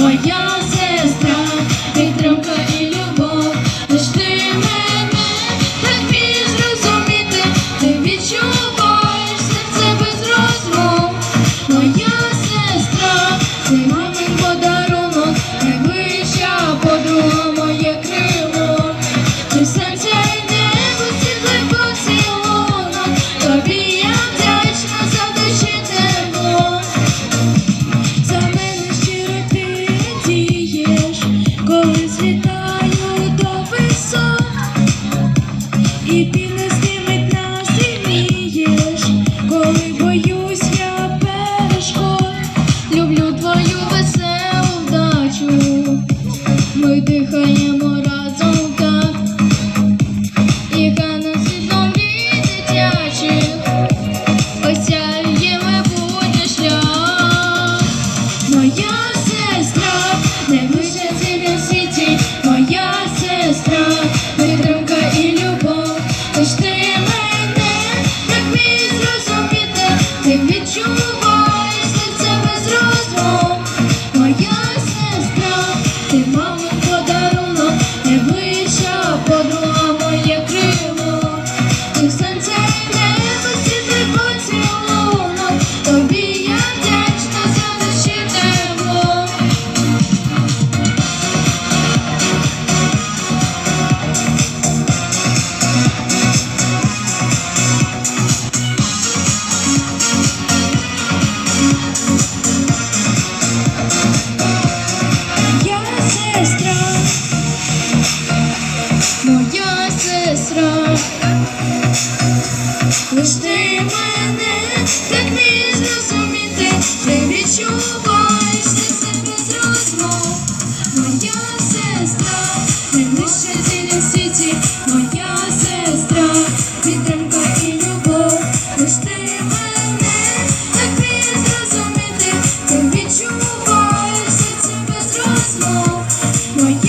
我要 коли боюсь я перешкод, люблю твою веселу вдачу, ми дихаємо разом так, яка нас світлом від дитячих, осяє майбутнє шлях, моя сестра, найвища ціль у світі, моя сестра, підтримка і любов. Ти мене, як мій зрос. you. відчуваєш себе з розмов, моя сестра, найближче зіля в світі, моя сестра, підтримка і любов, лиш ти мене, так вмієш зрозуміти, ти відчуваєш себе з розмов, моя